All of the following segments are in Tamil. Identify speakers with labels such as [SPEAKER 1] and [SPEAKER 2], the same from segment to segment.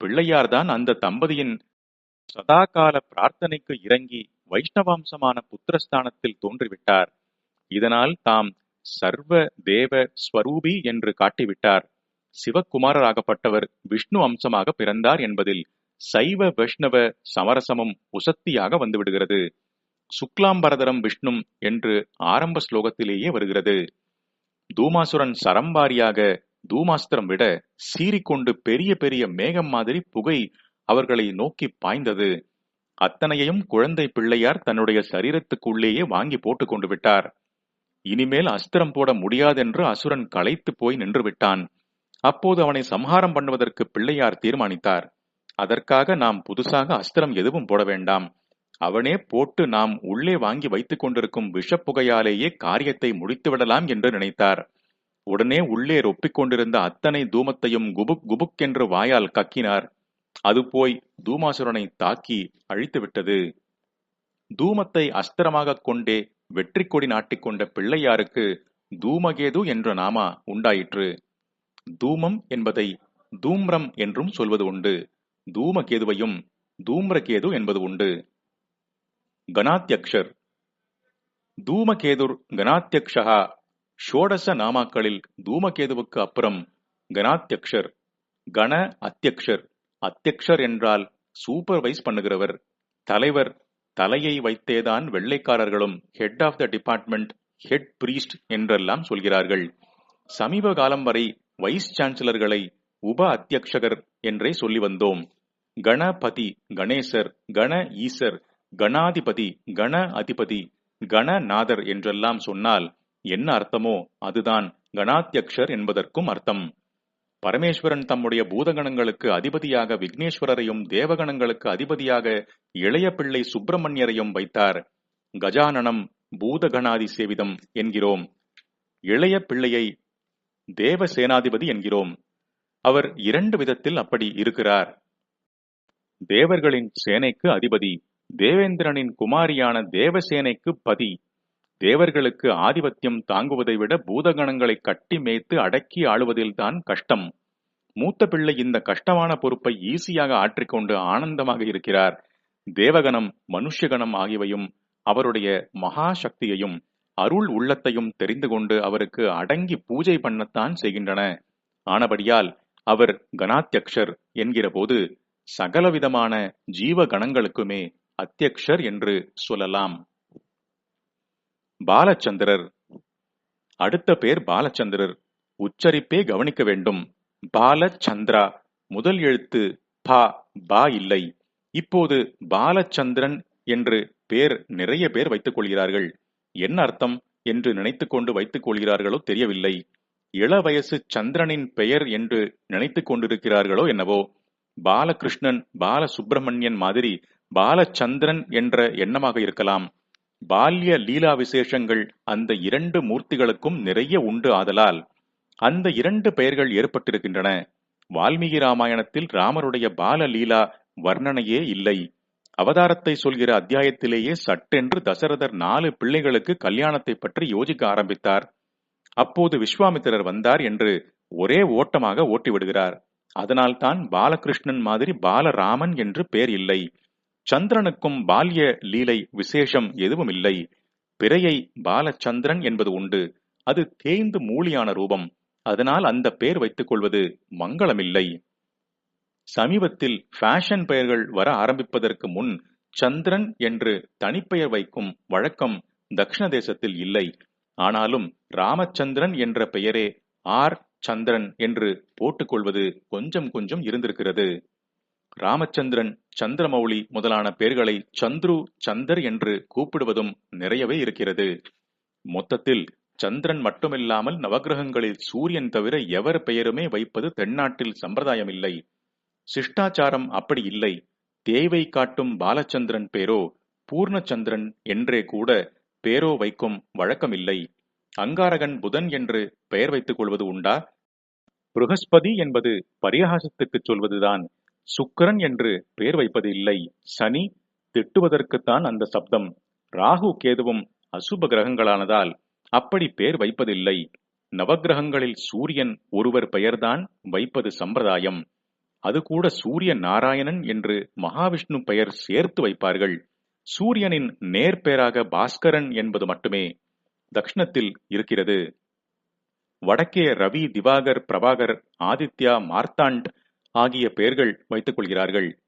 [SPEAKER 1] பிள்ளையார்தான் அந்த தம்பதியின் சதாகால பிரார்த்தனைக்கு இறங்கி வைஷ்ணவாம்சமான புத்திரஸ்தானத்தில் தோன்றிவிட்டார். இதனால் தாம் சர்வ தேவ ஸ்வரூபி என்று காட்டிவிட்டார். சிவகுமாரராகப்பட்டவர் விஷ்ணு அம்சமாக பிறந்தார் என்பதில் சைவ வைஷ்ணவ சமரசமும் உசத்தியாக வந்துவிடுகிறது. சுக்லாம்பரதரம் விஷ்ணும் என்று ஆரம்ப ஸ்லோகத்திலேயே வருகிறது. தூமாசுரன் சரம்பாரியாக தூமாஸ்திரம் விட சீறிக்கொண்டு பெரிய பெரிய மேகம் மாதிரி புகை அவர்களை நோக்கி பாய்ந்தது. அத்தனையையும் குழந்தை பிள்ளையார் தன்னுடைய சரீரத்துக்குள்ளேயே வாங்கி போட்டுக் கொண்டு விட்டார். இனிமேல் அஸ்திரம் போட முடியாதென்று அசுரன் களைத்து போய் நின்று விட்டான். அப்போது அவனை சம்ஹாரம் பண்ணுவதற்கு பிள்ளையார் தீர்மானித்தார். அதற்காக நாம் புதுசாக அஸ்திரம் எதுவும் போட வேண்டாம். அவனே போட்டு நாம் உள்ளே வாங்கி வைத்துக் கொண்டிருக்கும் விஷப்புகையாலேயே காரியத்தை முடித்துவிடலாம் என்று நினைத்தார். உடனே உள்ளே ஒப்பிக்கொண்டிருந்த அத்தனை தூமத்தையும் குபுக் குபுக் என்று வாயால் கக்கினார். அது போய் தூமாசுரனை தாக்கி அழித்துவிட்டது. தூமத்தை அஸ்திரமாக கொண்டே வெற்றி கொடி நாட்டிக்கொண்ட பிள்ளையாருக்கு தூமகேது என்ற நாமா உண்டாயிற்று. தூமம் என்பதை தூம்ரம் என்றும் சொல்வது உண்டு. தூமகேதுவையும் தூம்ரகேது என்பது உண்டு. கணாத்தியக்ஷர். தூமகேதுர் கணாத்தியக்ஷா ஷோடச நாமாக்களில் தூமகேதுவுக்கு அப்புறம் கணாத்தியக்ஷர் கண அத்தியக்ஷர் அத்தியக்ஷர் என்றால் சூப்பர்வைஸ் பண்ணுகிறவர். தலைவர் தலையை வைத்தேதான் வெள்ளைக்காரர்களும் head of the department head priest என்றெல்லாம் சொல்கிறார்கள். சமீப காலம் வரை வைஸ் சான்சலர்களை உப அத்தியக்ஷகர் என்றே சொல்லி வந்தோம். கணபதி கணேசர் கண ஈசர் கணாதிபதி கண அதிபதி கணநாதர் என்றெல்லாம் சொன்னால் என்ன அர்த்தமோ அதுதான் கணாத்தியக்ஷர் என்பதற்கும் அர்த்தம். பரமேஸ்வரன் தம்முடைய பூதகணங்களுக்கு அதிபதியாக விக்னேஸ்வரரையும் தேவகணங்களுக்கு அதிபதியாக இளைய பிள்ளை சுப்பிரமணியரையும் வைத்தார். கஜானனம் பூதகணாதி சேவிதம் என்கிறோம். இளைய பிள்ளையை தேவ சேனாதிபதி என்கிறோம். அவர் இரண்டு விதத்தில் அப்படி இருக்கிறார். தேவர்களின் சேனைக்கு அதிபதி தேவேந்திரனின் குமாரியான தேவசேனைக்கு பதி தேவர்களுக்கு ஆதிபத்தியம் தாங்குவதை விட பூதகணங்களை கட்டி மேய்த்து அடக்கி ஆளுவதில்தான் கஷ்டம். மூத்த பிள்ளை இந்த கஷ்டமான பொறுப்பை ஈஸியாக ஆற்றிக்கொண்டு ஆனந்தமாக இருக்கிறார். தேவகணம் மனுஷகணம் ஆகியவையும் அவருடைய மகா சக்தியையும் அருள் உள்ளத்தையும் தெரிந்து கொண்டு அவருக்கு அடங்கி பூஜை பண்ணத்தான் செய்கின்றன. ஆனபடியால் அவர் கணாத்தியக்ஷர் என்கிற போது சகலவிதமான ஜீவ கணங்களுக்குமே அத்தியக்ஷர் என்று சொல்லலாம். பாலச்சந்திரர். அடுத்த பேர் பாலச்சந்திரர். உச்சரிப்பே கவனிக்க வேண்டும். பாலச்சந்திரா முதல் எழுத்து பா பா இல்லை. இப்போது பாலச்சந்திரன் என்று பேர் நிறைய பேர் வைத்துக் கொள்கிறார்கள். என்ன அர்த்தம் என்று நினைத்துக் கொண்டு வைத்துக் கொள்கிறார்களோ தெரியவில்லை. இள வயசு சந்திரனின் பெயர் என்று நினைத்துக் கொண்டிருக்கிறார்களோ என்னவோ. பாலகிருஷ்ணன் பாலசுப்பிரமணியன் மாதிரி பாலச்சந்திரன் என்ற எண்ணமாக இருக்கலாம். பால்ய லீலா விசேஷங்கள் அந்த இரண்டு மூர்த்திகளுக்கும் நிறைய உண்டு ஆதலால் அந்த இரண்டு பெயர்கள் ஏற்பட்டிருக்கின்றன. வால்மீகி ராமாயணத்தில் ராமருடைய பால லீலா வர்ணனையே இல்லை. அவதாரத்தை சொல்கிற அத்தியாயத்திலேயே சட்டென்று தசரதர் நாலு பிள்ளைகளுக்கு கல்யாணத்தை பற்றி யோசிக்க ஆரம்பித்தார். அப்போது விஸ்வாமித்திரர் வந்தார் என்று ஒரே ஓட்டமாக ஓட்டி விடுகிறார் அதனால்தான் பாலகிருஷ்ணன் மாதிரி பாலராமன் என்று பெயர் இல்லை. சந்திரனுக்கும் பால்ய லீலை விசேஷம் எதுவும் இல்லை பிறையை பாலச்சந்திரன் என்பது உண்டு. அது தேய்ந்து மூலியான ரூபம். அதனால் அந்த பெயர் வைத்துக் கொள்வது மங்களமில்லை. சமீபத்தில் ஃபேஷன் பெயர்கள் வர ஆரம்பிப்பதற்கு முன் சந்திரன் என்று தனிப்பெயர் வைக்கும் வழக்கம் தக்ஷண தேசத்தில் இல்லை. ஆனாலும் ராமச்சந்திரன் என்ற பெயரே ஆர் சந்திரன் என்று போட்டுக்கொள்வது கொஞ்சம் கொஞ்சம் இருந்திருக்கிறது. ராமச்சந்திரன் சந்திரமௌலி முதலான பெயர்களை சந்துரு சந்தர் என்று கூப்பிடுவதும் நிறையவே இருக்கிறது. மொத்தத்தில் சந்திரன் மட்டுமில்லாமல் நவகிரகங்களில் சூரியன் தவிர எவர் பெயருமே வைப்பது தென்னாட்டில் சம்பிரதாயமில்லை. சிஷ்டாச்சாரம் அப்படி இல்லை. தேவை காட்டும் பாலச்சந்திரன் பேரோ பூர்ணச்சந்திரன் என்றே கூட பேரோ வைக்கும் வழக்கமில்லை. அங்காரகன் புதன் என்று பெயர் வைத்துக் கொள்வது உண்டா? புருகஸ்பதி என்பது பரிகாசத்துக்கு சொல்வதுதான். சுக்கரன் என்று பெயர் வைப்பது இல்லை. சனி திட்டுவதற்குத்தான் அந்த சப்தம். ராகு கேதுவும் அசுப கிரகங்களானதால் அப்படி பெயர் வைப்பதில்லை. நவகிரகங்களில் சூரியன் ஒருவர் பெயர்தான் வைப்பது சம்பிரதாயம். அது கூட சூரிய நாராயணன் என்று மகாவிஷ்ணு பெயர் சேர்த்து வைப்பார்கள். சூரியனின் நேர்பெயராக பாஸ்கரன் என்பது மட்டுமே தக்ஷணத்தில் இருக்கிறது. வடக்கே ரவி திவாகர் பிரபாகர் ஆதித்யா மார்த்தாண்ட் ஆகிய பெயர்கள் வைத்துக் கொள்கிறார்கள்.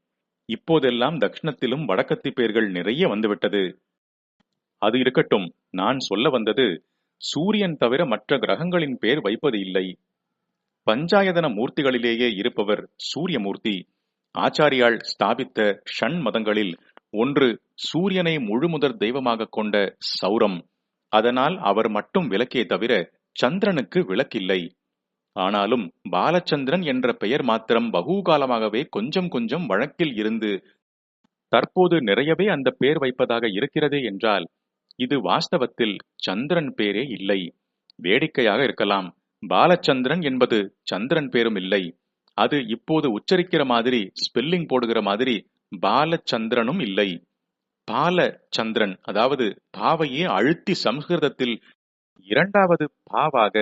[SPEAKER 1] இப்போதெல்லாம் தக்ஷணத்திலும் வடக்கத்தி பெயர்கள் நிறைய வந்துவிட்டது. அது இருக்கட்டும் நான் சொல்ல வந்தது சூரியன் தவிர மற்ற கிரகங்களின் பெயர் வைப்பது இல்லை. பஞ்சாயதன மூர்த்திகளிலேயே இருப்பவர் சூரியமூர்த்தி. ஆச்சாரியால் ஸ்தாபித்த ஷண் மதங்களில் ஒன்று சூரியனை முழுமுதற் தெய்வமாக கொண்ட சௌரம். அதனால் அவர் மட்டும் விளக்கே தவிர சந்திரனுக்கு விளக்கில்லை. ஆனாலும் பாலச்சந்திரன் என்ற பெயர் மாத்திரம் பகுகாலமாகவே கொஞ்சம் கொஞ்சம் வழக்கில் இருந்து தற்போது நிறையவே அந்த பெயர் வைப்பதாக இருக்கிறதே என்றால் இது வாஸ்தவத்தில் சந்திரன் பேரே இல்லை. வேடிக்கையாக இருக்கலாம். பாலச்சந்திரன் என்பது சந்திரன் பேரும் இல்லை. அது இப்போது உச்சரிக்கிற மாதிரி ஸ்பெல்லிங் போடுகிற மாதிரி பாலச்சந்திரனும் இல்லை. பாலச்சந்திரன் அதாவது பாவையே அழுத்தி சம்ஸ்கிருதத்தில் இரண்டாவது பாவாக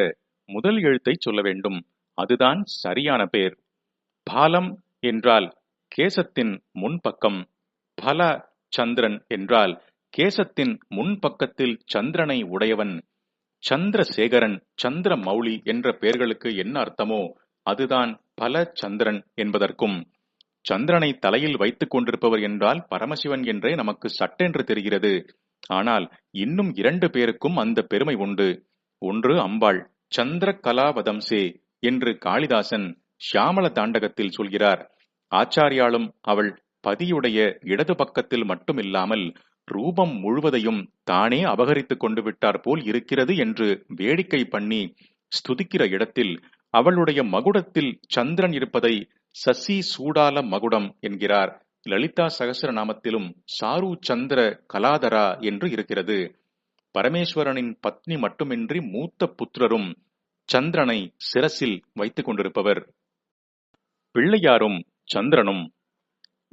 [SPEAKER 1] முதல் எழுத்தை சொல்ல வேண்டும். அதுதான் சரியான பேர். பாலம் என்றால் கேசத்தின் முன்பக்கம். பல சந்திரன் என்றால் கேசத்தின் முன்பக்கத்தில் சந்திரனை உடையவன். சந்திரசேகரன் சந்திர மௌலி என்ற பெயர்களுக்கு என்ன அர்த்தமோ அதுதான் பல சந்திரன் என்பதற்கும். சந்திரனை தலையில் வைத்துக் கொண்டிருப்பவர் என்றால் பரமசிவன் என்றே நமக்கு சட்டென்று தெரிகிறது. ஆனால் இன்னும் இரண்டு பேருக்கும் அந்த பெருமை உண்டு. ஒன்று அம்பாள். சந்திர கலாவதம்சே என்று காளிதாசன் ஷியாமல தாண்டகத்தில் சொல்கிறார். ஆச்சாரியாலும் அவள் பதியுடைய இடது பக்கத்தில் மட்டுமில்லாமல் ரூபம் முழுவதையும் தானே அபகரித்துக் கொண்டு விட்டார் போல் இருக்கிறது என்று வேடிக்கை பண்ணி ஸ்துதிக்கிற இடத்தில் அவளுடைய மகுடத்தில் சந்திரன் இருப்பதை சசி சூடால மகுடம் என்கிறார். லலிதா சகசரநாமத்திலும் சாரு சந்திர கலாதரா என்று இருக்கிறது. பரமேஸ்வரனின் பத்னி மட்டுமின்றி மூத்த புத்திரரும் சந்திரனை சிரசில் வைத்துக் கொண்டிருப்பவர். பிள்ளையாரும் சந்திரனும்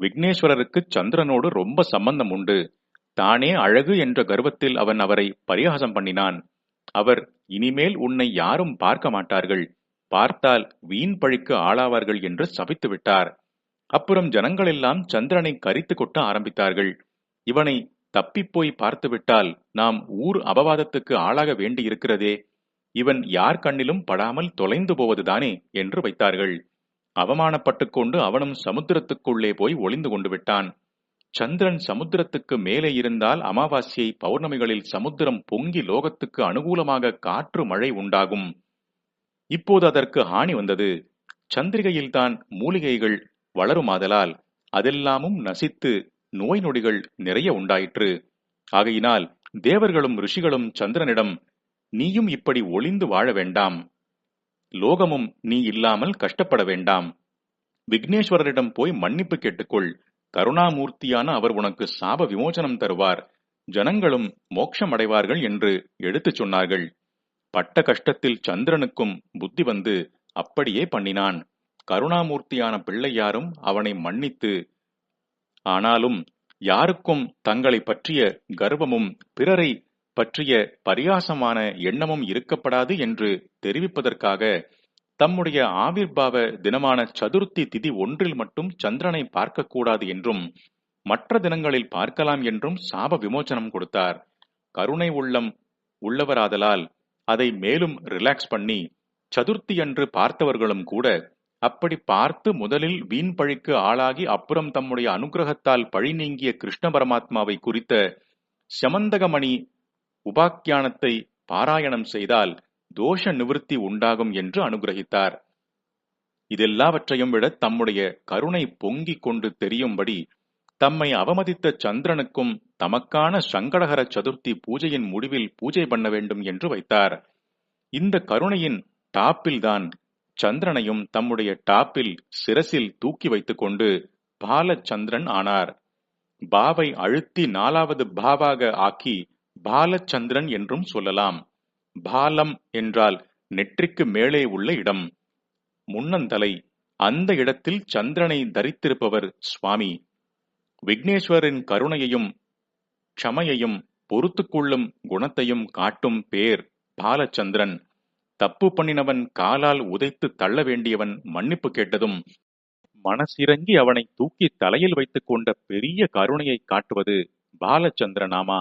[SPEAKER 1] விக்னேஸ்வரருக்கு சந்திரனோடு ரொம்ப சம்பந்தம் உண்டு. தானே அழகு என்ற கர்வத்தில் அவன் அவரை பரிகாசம் பண்ணினான். அவர் இனிமேல் உன்னை யாரும் பார்க்க மாட்டார்கள். பார்த்தால் வீண் பழிக்கு ஆளாவார்கள் என்று சபித்து விட்டார். அப்புறம் ஜனங்களெல்லாம் சந்திரனை கரித்து கொட்ட ஆரம்பித்தார்கள். இவனை தப்பிப்போய் பார்த்துவிட்டால் நாம் ஊர் அபவாதத்துக்கு ஆளாக வேண்டியிருக்கிறதே. இவன் யார் கண்ணிலும் படாமல் தொலைந்து போவதுதானே என்று வைத்தார்கள். அவமானப்பட்டுக் கொண்டு அவனும் சமுத்திரத்துக்குள்ளே போய் ஒளிந்து கொண்டு விட்டான். சந்திரன் சமுத்திரத்துக்கு மேலே இருந்தால் அமாவாசியை பௌர்ணமிகளில் சமுத்திரம் பொங்கி லோகத்துக்கு அனுகூலமாக காற்று மழை உண்டாகும். இப்போது அதற்கு ஹானி வந்தது. சந்திரிகையில்தான் மூலிகைகள் வளருமாதலால் அதெல்லாமும் நசித்து நோய் நொடிகள் நிறைய உண்டாயிற்று. ஆகையினால் தேவர்களும் ரிஷிகளும் சந்திரனிடம் நீயும் இப்படி ஒளிந்து வாழ வேண்டாம். லோகமும் நீ இல்லாமல் கஷ்டப்பட வேண்டாம். விக்னேஸ்வரரிடம் போய் மன்னிப்பு கேட்டுக்கொள். கருணாமூர்த்தியான அவர் உனக்கு சாப விமோசனம் தருவார். ஜனங்களும் மோட்சம் அடைவார்கள் என்று எடுத்துச் சொன்னார்கள். பட்ட கஷ்டத்தில் சந்திரனுக்கும் புத்தி வந்து அப்படியே பண்ணினான். கருணாமூர்த்தியான பிள்ளையாரும் அவனை மன்னித்து ஆனாலும் யாருக்கும் தங்களை பற்றிய கர்வமும் பிறரை பற்றிய பரியாசமான எண்ணமும் இருக்கப்படாது என்று தெரிவிப்பதற்காக தம்முடைய ஆவிர்பாவ தினமான சதுர்த்தி திதி ஒன்றில் மட்டும் சந்திரனை பார்க்கக்கூடாது என்றும் மற்ற தினங்களில் பார்க்கலாம் என்றும் சாப விமோசனம் கொடுத்தார். கருணை உள்ளம் உள்ளவராதலால் அதை மேலும் ரிலாக்ஸ் பண்ணி சதுர்த்தி அன்று பார்த்தவர்களும் கூட அப்படி பார்த்து முதலில் வீண் பழிக்கு ஆளாகி அப்புறம் தம்முடைய அனுகிரகத்தால் பழி நீங்கிய கிருஷ்ண பரமாத்மாவை குறித்த சமந்தகமணி உபாக்கியானத்தை பாராயணம் செய்தால் தோஷ நிவிருத்தி உண்டாகும் என்று அனுகிரகித்தார். இதெல்லாவற்றையும் விட தம்முடைய கருணை பொங்கிக் கொண்டு தெரியும்படி தம்மை அவமதித்த சந்திரனுக்கும் தமக்கான சங்கடகர சதுர்த்தி பூஜையின் முடிவில் பூஜை பண்ண வேண்டும் என்று வைத்தார். இந்த கருணையின் டாப்பில்தான் சந்திரனையும் தம்முடைய டாப்பில் சிரசில் தூக்கி வைத்துக் கொண்டு பாலச்சந்திரன் ஆனார். பாவை அழுத்தி நாலாவது பாவாக ஆக்கி பாலச்சந்திரன் என்றும் சொல்லலாம். பாலம் என்றால் நெற்றிக்கு மேலே உள்ள இடம். முன்னந்தலை அந்த இடத்தில் சந்திரனை தரித்திருப்பவர் சுவாமி. விக்னேஸ்வரின் கருணையையும் க்ஷமையையும் பொறுத்துக்கொள்ளும் குணத்தையும் காட்டும் பேர் பாலச்சந்திரன். தப்பு பண்ணினவன் காலால் உதைத்து தள்ள வேண்டியவன் மன்னிப்பு கேட்டதும் மனசிறங்கி அவனை தூக்கி தலையில் வைத்துக் கொண்ட பெரிய கருணையை காட்டுவது பாலச்சந்திரனாமா?